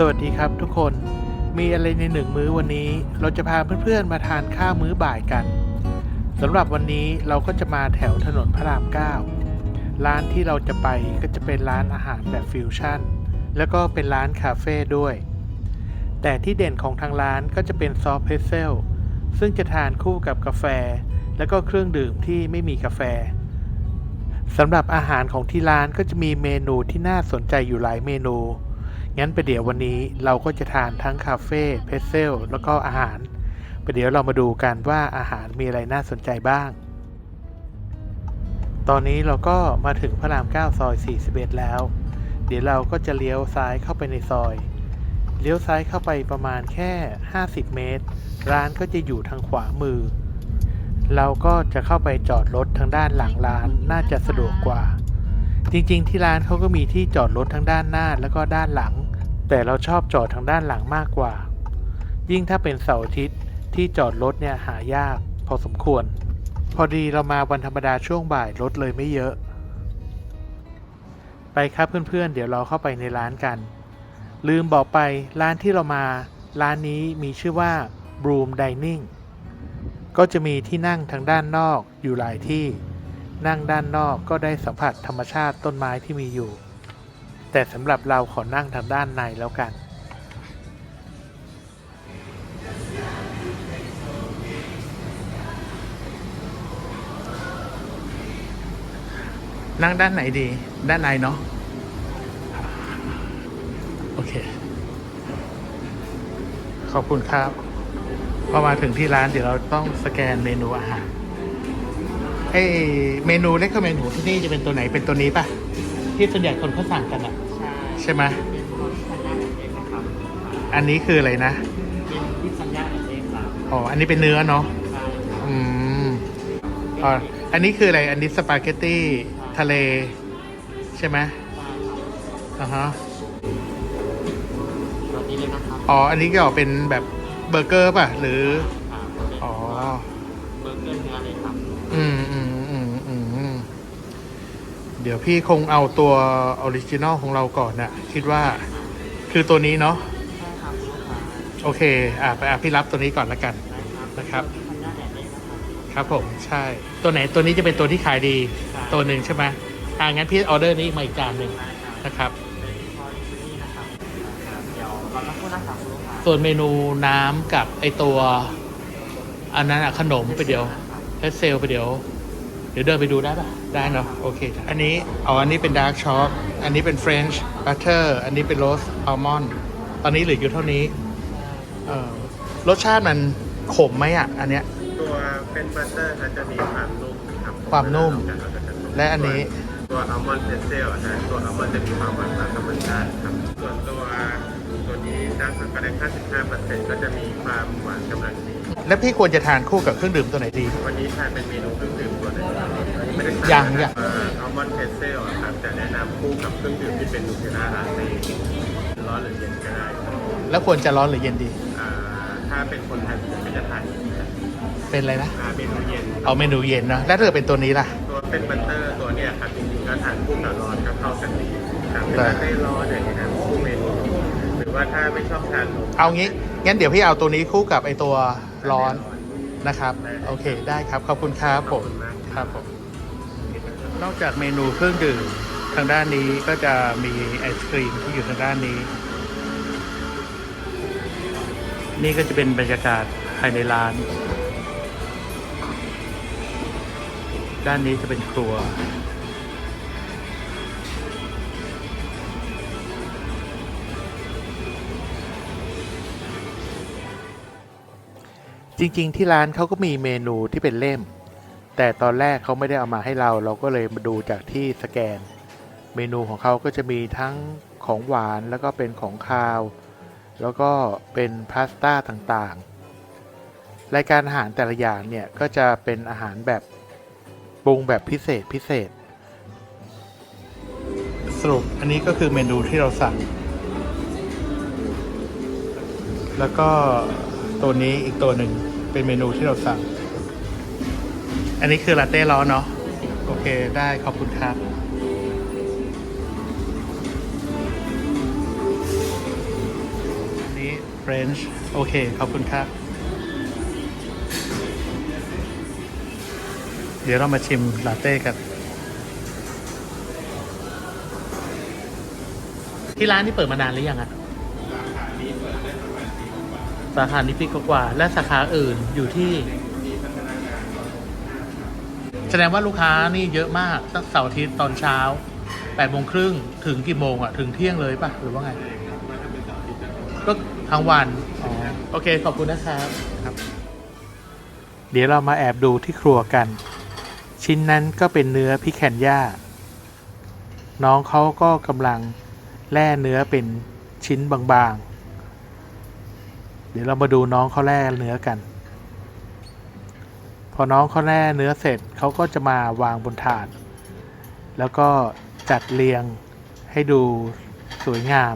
สวัสดีครับทุกคน มีอะไรในหนึ่งมื้อวันนี้ เราจะพาเพื่อนๆมาทานข้าวมื้อบ่ายกันสำหรับวันนี้เราก็จะมาแถวถนนพระราม 9 ร้านที่เราจะไปก็จะเป็นร้านอาหารแบบฟิวชั่น แล้วก็เป็นร้านคาเฟ่ด้วย แต่ที่เด่นของทางร้านก็จะเป็นซอฟเพรสเซลซึ่งจะทานคู่กับกาแฟ แล้วก็เครื่องดื่มที่ไม่มีกาแฟสำหรับอาหารของที่ร้านก็จะมีเมนูที่น่าสนใจอยู่หลายเมนู งั้นไปเดี๋ยววันนี้เราก็จะทานทั้งคาเฟ่เพสเซลแล้วก็อาหารไปเดี๋ยวเรามาดูกันว่าอาหารมีอะไรน่าสนใจบ้าง ตอนนี้เราก็มาถึงพระราม 9 ซอย 41 แล้ว เดี๋ยวเราก็จะเลี้ยวซ้ายเข้าไปในซอย เลี้ยวซ้ายเข้าไปประมาณแค่ 50 เมตร ร้านก็จะอยู่ทางขวามือ เราก็จะเข้าไปจอดรถทางด้านหลังร้านน่าจะสะดวกกว่า จริงๆ ที่ร้านเขาก็มีที่จอดรถทั้งด้านหน้าแล้วก็ด้านหลัง แต่เราชอบจอดทางด้านหลังมากกว่า ยิ่งถ้าเป็นเสาร์อาทิตย์ที่จอดรถเนี่ยหายากพอสมควร พอดีเรามาวันธรรมดาช่วงบ่ายรถเลยไม่เยอะ ไปครับเพื่อนๆ เดี๋ยวเราเข้าไปในร้านกัน ลืมบอกไปร้านที่เรามา ร้านนี้มีชื่อว่า Broom Dining ก็จะมีที่นั่งทางด้านนอกอยู่หลายที่ นั่งด้านนอกก็ได้สัมผัสธรรมชาติต้นไม้ที่มีอยู่ แต่สำหรับเราขอนั่งทางด้านในแล้วกัน นั่งด้านไหนดี ด้านในเนาะโอเค ขอบคุณครับ พอมาถึงที่ร้านเดี๋ยวเราต้องสแกนเมนูอาหาร อ้ยเมนูเล็กเมนูที่นี่จะเป็นตัวไหนเป็นตัวนี้ป่ะ ที่ส่วนใหญ่คนเขาสั่งกันอะใช่ใช่ไหมเป็นรสชันย่าแบบเองนะครับอันนี้คืออะไรนะ เป็นพิซซันย่าแบบเองครับอ๋อ อันนี้เป็นเนื้อเนาะ ใช่ครับอืมอ๋ออันนี้คืออะไร อันนี้สปาเกตตี้ทะเล ใช่ไหมใช่ครับอ่าฮะตัวนี้เลยนะครับ อ๋อ อันนี้ก็เป็นแบบเบอร์เกอร์ป่ะ หรือ อ่าเป็น อ๋อ เบอร์เกอร์เนื้อเลยครับ อืมอืมอืมอืมอืม เดี๋ยวพี่คงเอาตัวออริจินอลของเราก่อนน่ะคิดว่าคือตัวนี้เนาะใช่ครับลูกค้าโอเค อะไปอะพี่รับตัวนี้ก่อนละกันได้ครับนะครับพิซซันย่าแบบเองนะครับ ครับผมใช่ ตัวไหนตัวนี้จะเป็นตัวที่ขายดีใช่ตัวหนึ่งใช่ไหมอ่างั้นพี่ออเดอร์นี้มาอีกจานหนึ่งได้ครับนะครับเป็นพอลิชินี่นะครับครับเดี๋ยวเราต้องพูดนะครับลูกค้าส่วนเมนูน้ำกับไอตัว อันนั้นอะขนมไปเดี๋ยวเพสเซลไปเดี๋ยวเดี๋ยวเดินไปดูได้ปะได้เนาะโอเคอันนี้เอาอันนี้เป็นดาร์กช็อกอันนี้เป็นเฟรนช์บัตเตอร์อันนี้เป็นโรสอัลมอนด์ตอนนี้เหลืออยู่เท่านี้เออรสชาติมันขมไหมอะ อันเนี้ยตัวเป็นบัตเตอร์เขาจะมีความนุ่มครับความนุ่มเวลาเราจะนุ่มและอันนี้ตัวอัลมอนด์เพรสเซลนะตัวอัลมอนด์จะมีความหวานตามธรรมชาติครับส่วนตัวตัวนี้ดาร์กช็อกโกแลต55%ก็จะมีความหวานกำลังดี แล้วพี่ควรจะทานคู่กับเครื่องดื่มตัวไหนดี วันนี้ทานเป็นเมนูเครื่องดื่มตัวไหนไม่ได้ยังยัง อัลมอนด์เพรสเซลครับจะแนะนำคู่กับเครื่องดื่มที่เป็นนูเทลล่าลาเต้ร้อนหรือเย็นก็ได้ครับแล้วควรจะร้อนหรือเย็นดี อ่าถ้าเป็นคนทานผมก็จะทานอย่างนี้ครับเป็นอะไรนะอ่าเมนูเย็นเอาเมนูเย็นนะแล้วถ้าเกิดเป็นตัวนี้ล่ะ ตัวเป็นบัตเตอร์ตัวเนี้ยครับจริงๆก็ทานคู่กับร้อนก็เข้ากันดีครับเป็นได้ลาเต้ร้อนอย่างเงี้ยครับคู่เมนูหรือว่าถ้าไม่ชอบทานนม เอางี้งั้นเดี๋ยวพี่เอาตัวนี้คู่กับไอตัว ร้อนนะครับ โอเคได้ครับ ขอบคุณครับผมครับผม นอกจากเมนูเครื่องดื่มทางด้านนี้ก็จะมีไอศครีมที่อยู่ทางด้านนี้ นี่ก็จะเป็นบรรยากาศภายในร้าน ด้านนี้จะเป็นครัว จริง ๆ ที่ร้านเขาก็มีเมนูที่เป็นเล่ม แต่ตอนแรกเขาไม่ได้เอามาให้เรา เราก็เลยมาดูจากที่สแกน เมนูของเขาก็จะมีทั้งของหวานแล้วก็เป็นของคาว แล้วก็เป็นพาสต้าต่างๆ รายการอาหารแต่ละอย่างเนี่ยก็จะเป็นอาหารแบบปรุงแบบพิเศษพิเศษ สรุปอันนี้ก็คือเมนูที่เราสั่ง แล้วก็ ตัวนี้อีกตัวหนึ่งเป็นเมนูที่เราสั่ง อันนี้คือลาเต้ร้อนเนาะโอเคได้ขอบคุณครับ French โอเค ขอบคุณครับ เดี๋ยวเรามาชิมลาเต้กัน ที่ร้านนี่เปิดมานานหรือยังอะ สาขานี้ปีกว่า และสาขาอื่นอยู่ที่ แสดงว่าลูกค้านี่เยอะมากตั้งเสาร์อาทิตย์ตอนเช้าแปดโมงครึ่งถึงกี่โมงอะถึงเที่ยงเลยปะหรือว่าไง ก็ทั้งวันอ๋อโอเค ขอบคุณนะครับครับ เดี๋ยวเรามาแอบดูที่ครัวกัน ชิ้นนั้นก็เป็นเนื้อพิแคนย่า น้องเขาก็กำลังแล่เนื้อเป็นชิ้นบางๆ ดี๋ยวเรามาดูน้องเขาแล่เนื้อกัน พอน้องเขาแล่เนื้อเสร็จเขาก็จะมาวางบนถาด แล้วก็จัดเรียงให้ดูสวยงาม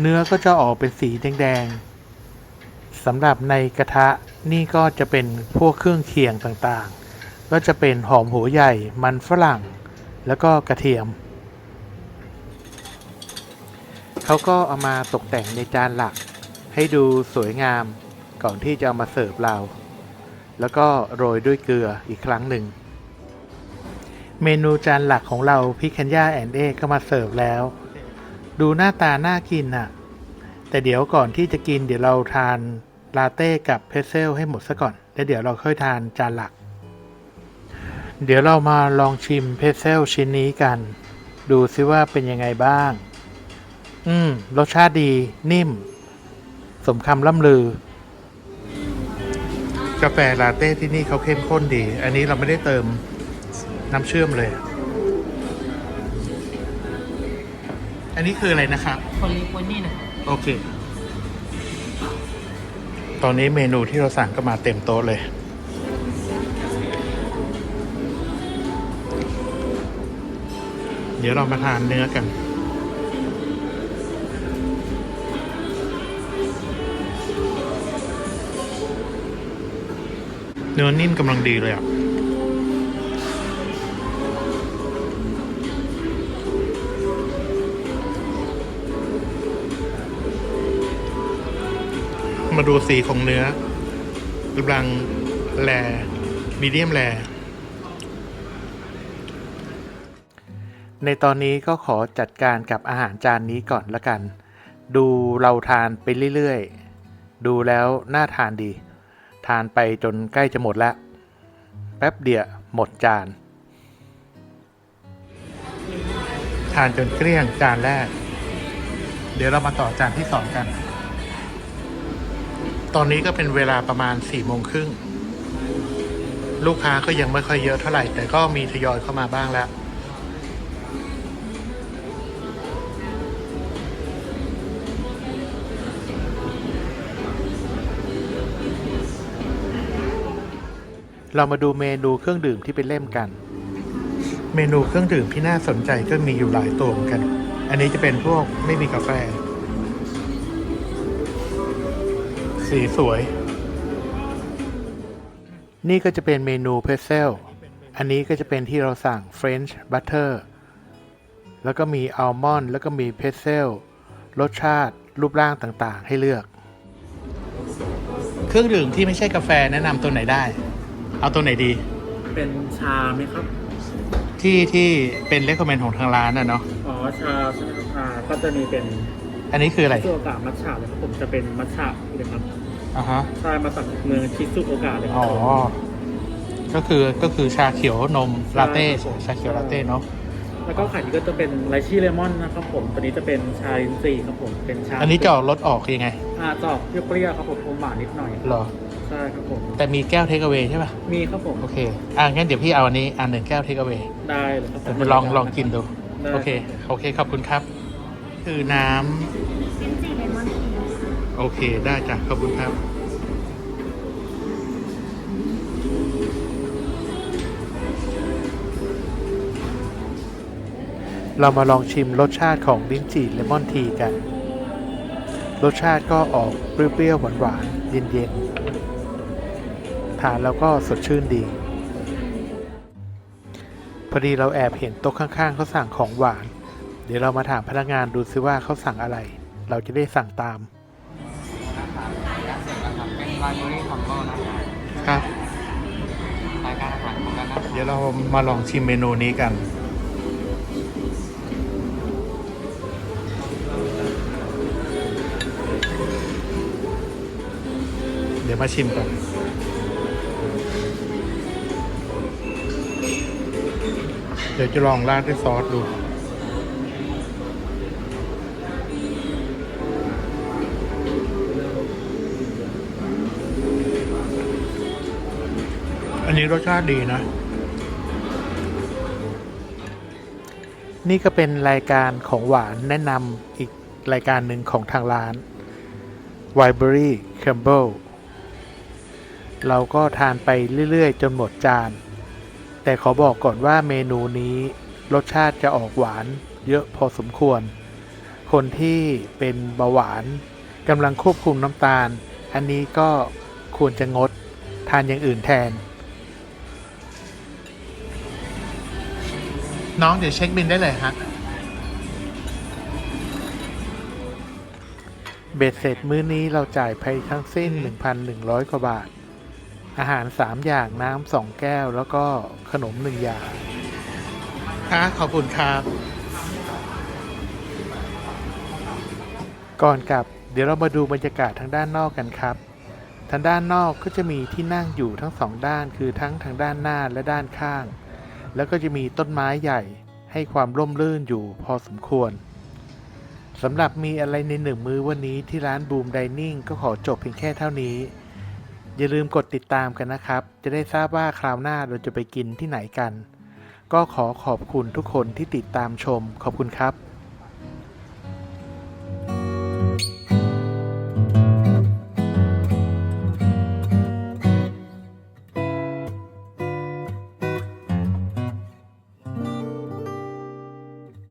เนื้อก็จะออกเป็นสีแดงๆสำหรับในกระทะนี่ก็จะเป็นพวกเครื่องเคียงต่างๆ ก็จะเป็นหอมหัวใหญ่มันฝรั่ง แล้วก็กระเทียม เขาก็เอามาตกแต่งในจานหลัก ให้ดูสวยงามก่อนที่จะเอามาเสิร์ฟเรา แล้วก็โรยด้วยเกลืออีกครั้งหนึ่ง เมนูจานหลักของเราพิคันย่าแอนเอก็มาเสิร์ฟแล้ว ดูหน้าตาน่ากินน่ะ แต่เดี๋ยวก่อนที่จะกินเดี๋ยวเราทานลาเต้กับเพรสเซลให้หมดซะก่อน แล้วเดี๋ยวเราค่อยทานจานหลัก เดี๋ยวเรามาลองชิมเพรสเซลชิ้นนี้กัน ดูซิว่าเป็นยังไงบ้าง อืม รสชาติดี นิ่ม สมคำล่ำลือ กาแฟลาเต้ที่นี่เขาเข้มข้นดี อันนี้เราไม่ได้เติมน้ำเชื่อมเลย อันนี้คืออะไรนะครับ คนลิควนนี่นะโอเค ตอนนี้เมนูที่เราสั่งก็มาเต็มโต๊ะเลย เดี๋ยวเรามาทานเนื้อกัน เนื้อนิ่มกำลังดีเลยอะมาดูสีของเนื้อกำลังแลมีเดียมแลในตอนนี้ก็ขอจัดการกับอาหารจานนี้ก่อนละกัน ดูเราทานไปเรื่อย ๆ ดูแล้วน่าทานดี ทานไปจนใกล้จะหมดแล้วแป๊บเดียวหมดจาน ทานจนเกลี้ยงจานแรก เดี๋ยวเรามาต่อจานที่สองกัน ตอนนี้ก็เป็นเวลาประมาณสี่โมงครึ่งลูกค้าก็ยังไม่ค่อยเยอะเท่าไหร่ แต่ก็มีทยอยเข้ามาบ้างแล้ว เรามาดูเมนูเครื่องดื่มที่เป็นเล่มกัน เมนูเครื่องดื่มที่น่าสนใจก็มีอยู่หลายตัวเหมือนกัน อันนี้จะเป็นพวกไม่มีกาแฟ สีสวย นี่ก็จะเป็นเมนูเพรสเซล อันนี้ก็จะเป็นที่เราสั่ง French Butter แล้วก็มีอัลมอนด์แล้วก็มีเพรสเซล รสชาติรูปร่างต่างๆ ให้เลือก เครื่องดื่มที่ไม่ใช่กาแฟแนะนำตัวไหนได้ เอาตัวไหนดี เป็นชาไหมครับ ที่ที่เป็นเลคคอมเมนต์ของทางร้านนะเนาะอ๋อชาใช่ไหมครับอ่าก็จะมีเป็นอันนี้คืออะไรชิซุโอกะมัทฉะเลยครับผมจะเป็นมัทฉะเลยครับอ่าฮะใช่มาจากเมืองชิซุโอกะเลยครัอ๋อผมก็คือก็คือชาเขียวนมลาเต้ใช่ครับผมชาเขียวลาเต้เนาะแล้วก็ขายนี้ก็จะเป็นไลชี่เลมอนนะครับผมตัวนี้จะเป็นชาลินซีครับผมเป็นชาอันนี้จะออกรสออกยังไง อ่าจะออกเปรี้ยวๆครับผมอมหวานนิดหน่อย เหรอ ใช่ครับผม แต่มีแก้วเทคเอา a y ใช่ป่ะ มีครับผม โอเค อะงั้นเดี๋ยวพี่เอาอันนี้อันหนึ่งแก้วเทคเอา a y ได้เลยครับผมลองลองกินดู ได้ โอเค โอเค ขอบคุณครับ คือน้ำโอเคได้จ้ะขอบคุณครับ เรามาลองชิมรสชาติของลิ้นจี่เลมอนทีกัน รสชาติก็ออกเปรี้ยวๆหวานๆเย็นๆ ทานแล้วก็สดชื่นดี พอดีเราแอบเห็นโต๊ะข้างๆเขาสั่งของหวาน เดี๋ยวเรามาถามพนักงานดูซิว่าเขาสั่งอะไร เราจะได้สั่งตามนะครับยักษ์เสร็จแล้วครับเป็นไลบรารีคอมโบนะครับครับรายการอาหารของกันนะครับ เดี๋ยวเรามาลองชิมเมนูนี้กัน เดี๋ยวมาชิมก่อน ดี๋ยวจะลองราดด้วยซอสดูอันนี้รสชาติดีนะ นี่ก็เป็นรายการของหวานแนะนำอีกรายการหนึ่งของทางร้าน w i b e r y Campbell เราก็ทานไปเรื่อย ๆ จนหมดจาน แต่ขอบอกก่อนว่าเมนูนี้รสชาติจะออกหวานเยอะพอสมควร คนที่เป็นเบาหวานกำลังควบคุมน้ำตาล อันนี้ก็ควรจะงดทานอย่างอื่นแทน น้องเดี๋ยวเช็คบินได้เลยฮะเบ็ดเสร็จมื้อนี้เราจ่ายไปทั้งสิ้น 1,100 กว่าบาท อาหาร 3 อย่างน้ำสองแก้วแล้วก็ขนม1อย่างค่ะขอบคุณครับ ก่อนกลับเดี๋ยวเรามาดูบรรยากาศทางด้านนอกกันครับ ทางด้านนอกก็จะมีที่นั่งอยู่ทั้งสองด้านคือทั้งทางด้านหน้าและด้านข้าง แล้วก็จะมีต้นไม้ใหญ่ให้ความร่มรื่นอยู่พอสมควรสำหรับมีอะไรในหนึ่งมื้อวันนี้ที่ร้านบูมไดนิ่งก็ขอจบเพียงแค่เท่านี้ อย่าลืมกดติดตามกันนะครับ จะได้ทราบว่าคราวหน้าเราจะไปกินที่ไหนกัน ก็ขอขอบคุณทุกคนที่ติดตามชม ขอบคุณครับ